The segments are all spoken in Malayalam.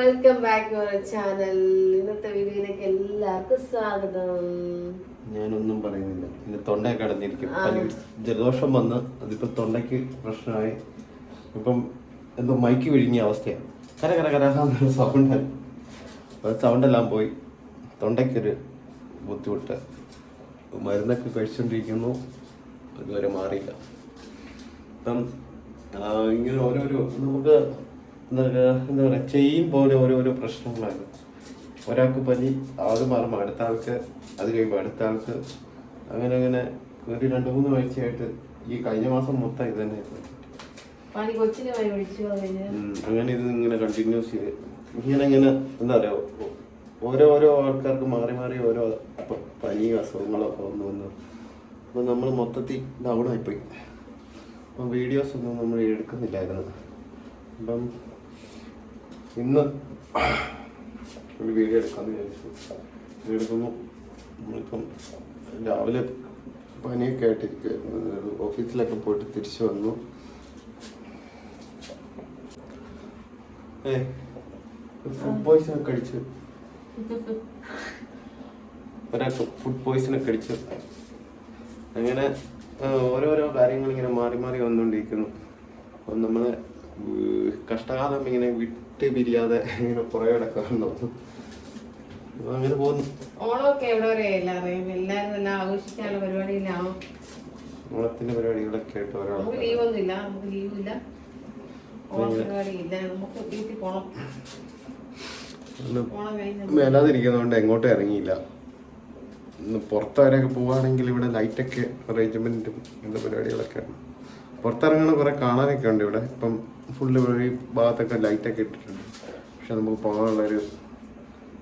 Welcome back to our channel ഇന്നത്തെ വീഡിയോയിലേക്ക് എല്ലാവർക്കും സ്വാഗതം. ഞാനൊന്നും പറയുന്നില്ല. എന്റെ തൊണ്ടയൊക്കെ അടഞ്ഞിരിക്കും ജലദോഷം വന്ന് അതിപ്പോ തൊണ്ടയ്ക്ക് പ്രശ്നമായി. ഇപ്പം എന്തോ മൈക്ക് വിഴുങ്ങിയ അവസ്ഥയാണ്. കര കര കര സൗണ്ട് സൗണ്ടെല്ലാം പോയി. തൊണ്ടയ്ക്കൊരു ബുദ്ധിമുട്ട്. മരുന്നൊക്കെ കഴിച്ചുകൊണ്ടിരിക്കുന്നു ഇതുവരെ മാറിയില്ല. ഇപ്പം ഇങ്ങനെ ഓരോരോ നമുക്ക് എന്താ പറയുക എന്താ പറയുക ചെയിൻ പോലെ ഓരോരോ പ്രശ്നങ്ങളാണ്. ഒരാൾക്ക് പനി അത് മാറുമ്പോൾ അടുത്ത ആൾക്ക് അത് കഴിയുമ്പോൾ അടുത്ത ആൾക്ക്. അങ്ങനെ അങ്ങനെ ഒരു രണ്ട് മൂന്ന് ആഴ്ചയായിട്ട് ഈ കഴിഞ്ഞ മാസം മൊത്തം ഇത് തന്നെയായിരുന്നു ഉം, അങ്ങനെ ഇത് ഇങ്ങനെ കണ്ടിന്യൂസ് ചെയ്ത്. ഇങ്ങനെ ഇങ്ങനെ എന്താ പറയുക ഓരോ ഓരോ ആൾക്കാർക്ക് മാറി മാറി ഓരോ പനിയും അസുഖങ്ങളോ വന്നു വന്നു. അപ്പം അപ്പോൾ നമ്മൾ മൊത്തത്തിൽ ഡൗൺ ആയിപ്പോയി അപ്പം വീഡിയോസ് ഒന്നും നമ്മൾ എടുക്കുന്നില്ലായിരുന്നു. അപ്പം ഇന്ന് ഒരു വീഡിയോ എടുക്കാമെന്ന് വിചാരിച്ചു. എടുക്കുന്നു. നമ്മളിപ്പം രാവിലെ പനിയൊക്കെ ആയിട്ടിരിക്കുമായിരുന്നു ഓഫീസിലൊക്കെ പോയിട്ട് തിരിച്ചു വന്നു. ഏ ഫുഡ് പോയിസൺ ഒക്കെ അടിച്ച്. ഒരാൾക്ക് ഫുഡ് പോയ്സൺ ഒക്കെ അടിച്ച്. അങ്ങനെ ഓരോരോ കാര്യങ്ങൾ ഇങ്ങനെ മാറി മാറി വന്നുകൊണ്ടിരിക്കുന്നു. അപ്പം നമ്മൾ കഷ്ടകാലം ഇങ്ങനെ വിട്ട് പിരിയാതെ ഇങ്ങനെ പുറകെ കിടക്കാറുണ്ടാവും അങ്ങനെ പോകുന്നു. ഓണമൊക്കെ എവിടെ വരെ? എല്ലാം അറിയാം എല്ലാവരും എല്ലാം ആഘോഷിക്കാനുള്ള പരിപാടിയിലാവും ഓണത്തിന്റെ പരിപാടികളൊക്കെ ആയിട്ട് ഒരാൾ നമുക്ക് ലീവൊന്നും ഇല്ല നമുക്ക് ലീവില്ല ഓണ പരിപാടി ഇല്ല. നമുക്ക് വീട്ടിൽ പോണം. ഓണം കഴിഞ്ഞ് മേലാതിരിക്കുന്നതുകൊണ്ട് എങ്ങോട്ടും ഇറങ്ങിയില്ല. പുറത്ത് വരെയൊക്കെ പോവുകയാണെങ്കിൽ ഇവിടെ ലൈറ്റൊക്കെ അറേഞ്ച്മെന്റും എന്താ പരിപാടികളൊക്കെയാണ് പുറത്തിറങ്ങണ കുറെ കാണാനൊക്കെ ഉണ്ട് ഇവിടെ. ഇപ്പം ഫുള്ള് ഈ ഭാഗത്തൊക്കെ ലൈറ്റൊക്കെ ഇട്ടിട്ടുണ്ട്. പക്ഷെ നമുക്ക് പോകാനുള്ളൊരു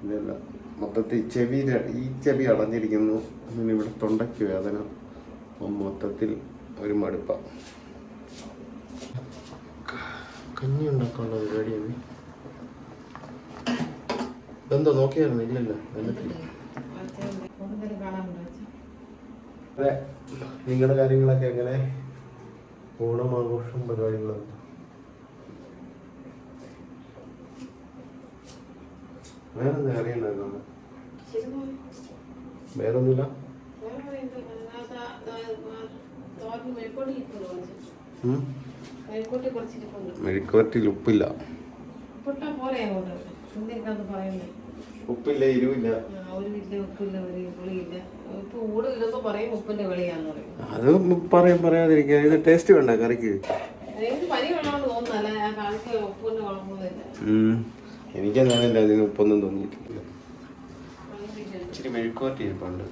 ഇതില്ല. മൊത്തത്തിൽ ചെവി ഈ ചെവി അടഞ്ഞിരിക്കുന്നു. അങ്ങനെ ഇവിടെ തൊണ്ടയ്ക്ക് വേദന. അപ്പം മൊത്തത്തിൽ ഒരു മടുപ്പ. കഞ്ഞി ഉണ്ടാക്കാനുള്ള പരിപാടിയാണ് ഇതെന്തോ നോക്കിയായിരുന്നു ഇല്ലല്ല അതെ നിങ്ങളുടെ കാര്യങ്ങളൊക്കെ എങ്ങനെ? ഓണം ആഘോഷം വേറെന്താ അറിയണ്ടായിരുന്നു. വേറൊന്നുമില്ല. മെഴുക്കുവരട്ടിയിൽ ഉപ്പില്ല. പൊട്ടാ പോരെ പറയുന്നത് ഉപ്പില്ല എരിവില്ല. അത് പറയും പറയാതിരിക്കുക. ഇത് ടേസ്റ്റ് വേണ്ട കറിക്ക്. എനിക്ക് പനി വേണമെന്ന് തോന്നുന്നല്ല ഞാൻ കാണിച്ച ഉപ്പിന്റെ കുഴപ്പമൊന്നുമില്ല ഉം. എനിക്കങ്ങനെ അതിന് ഉപ്പൊന്നും തോന്നിയിട്ടില്ല. ഇച്ചിരി മെഴുക്കുവരട്ടി ഇരിപ്പുണ്ട്.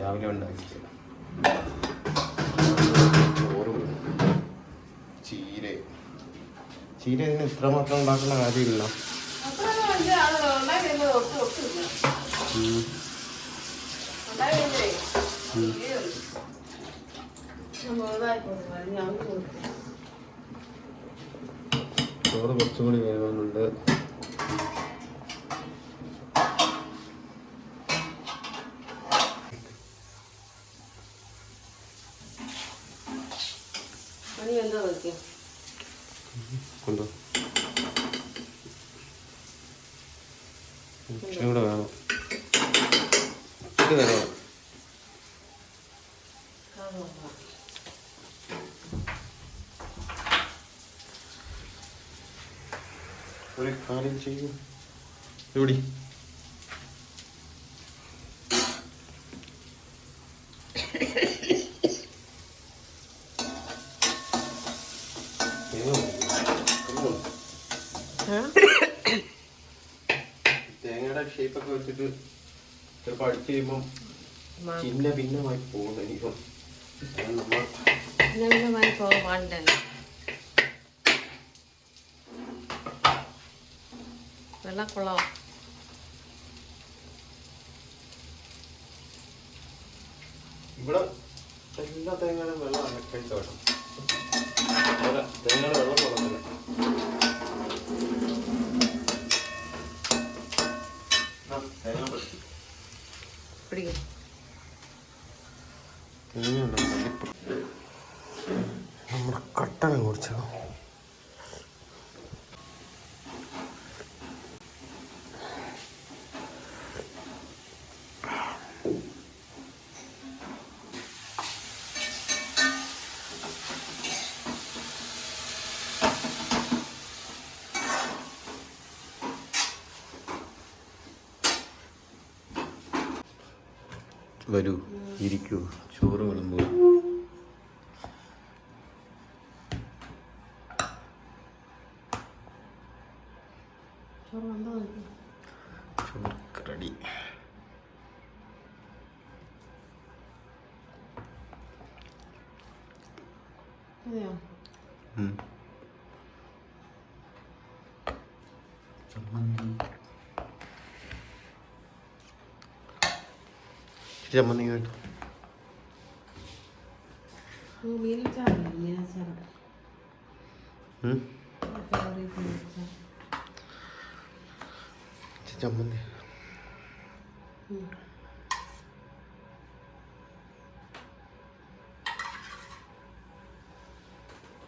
രാവിലെ ഉണ്ടാക്കിയത് ചോറും ചീര. ചീര ഇതിന് ഇത്രമാത്രം ഉണ്ടാക്കുന്ന കാര്യമില്ല ചോറ് കുറച്ചും കൂടി വേവാനുണ്ട് കൊണ്ടോ ഇച്ചിരി കൂടെ വേണം ഇച്ചിരി തരാം ഒരു കാര്യം ചെയ്യൂ. ഇവിടെ തേങ്ങയുടെ ഷേപ്പൊക്കെ വെച്ചിട്ട് ചിലപ്പോൾ അടിച്ചു കഴിയുമ്പം ചിന്ന ഭിന്നമായി പോകുന്നു അത് നമ്മൾ ഇവിടെ എല്ലാ തേങ്ങയുടെ വെള്ളം കഴിച്ച കേട്ടോ. ഇവിടെ തേങ്ങയുടെ വെള്ളം കുളത്തില്ല പിടിക്കും നമ്മുടെ കട്ടനെ കുറിച്ചോ വരൂ. ഇരിക്കൂ. ചോറ് വിളമ്പൂ. റെഡി. അതെയോ? കേട്ടോ മീനച്ചാറ് ഫേവറേറ്റ് മീനച്ചാർ ചമ്മന്തി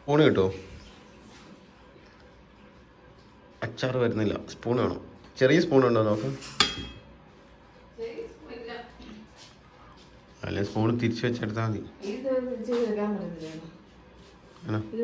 സ്പൂണ് കിട്ടുമോ അച്ചാർ വരുന്നില്ല സ്പൂൺ വേണം ചെറിയ സ്പൂൺ ഉണ്ടോ നോക്ക് അല്ലെ ഫോൺ തിരിച്ചു വെച്ചെടുത്താൽ മതി. ഇത് ചെയ്ത് മതി അത് ആണോ? ഇത്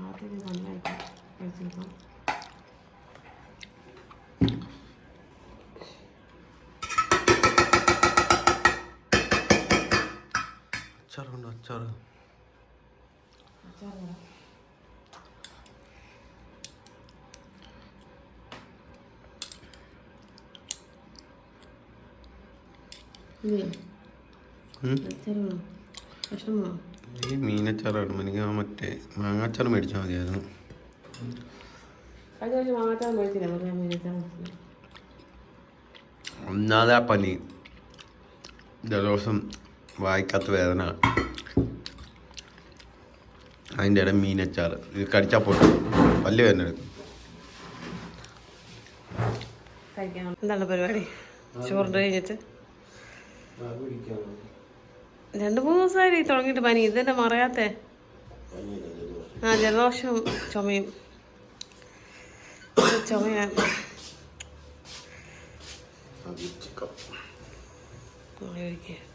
കഴിക്കൊണ്ട് വരാം അത് ചുമ്മാ കുത്തിയിട്ടാൽ മതി അത് തോരൻ തോരൻ ചമ്മന്തി കഴിക്കാൻ തുടങ്ങി മതി മതി മതി ആദ്യം നന്നായിട്ട് കഴിച്ചേക്കാം അച്ചാറുണ്ടോ അച്ചാർ അച്ചാർ വേണം ഇല്ലേ അച്ചാർ വേണം കഷ്ണം വേണം ഈ മീനച്ചാറാണ്. എനിക്ക് ആ മറ്റേ മാങ്ങാച്ചാർ മേടിച്ചാൽ മതിയായിരുന്നു. ഒന്നാതെ ആ പനി. ജലദോഷം വായിക്കാത്ത വേദന. അതിന്റെ ഇടയിൽ മീനച്ചാർ ഇത് കടിച്ചാൽ പോട്ടെ. പല്ല് വേദന എടുക്കും. എന്താണ് പരിപാടി? ചോറിന്റെ കഴിഞ്ഞിട്ട് രണ്ട് മൂന്ന് ദിവസമായി തുടങ്ങിയിട്ട് പനി. ഇതെന്നെ മറയാത്തെ ആ ജലദോഷം ചുമയും. ചുമയാണ് ഒഴിക്കുക.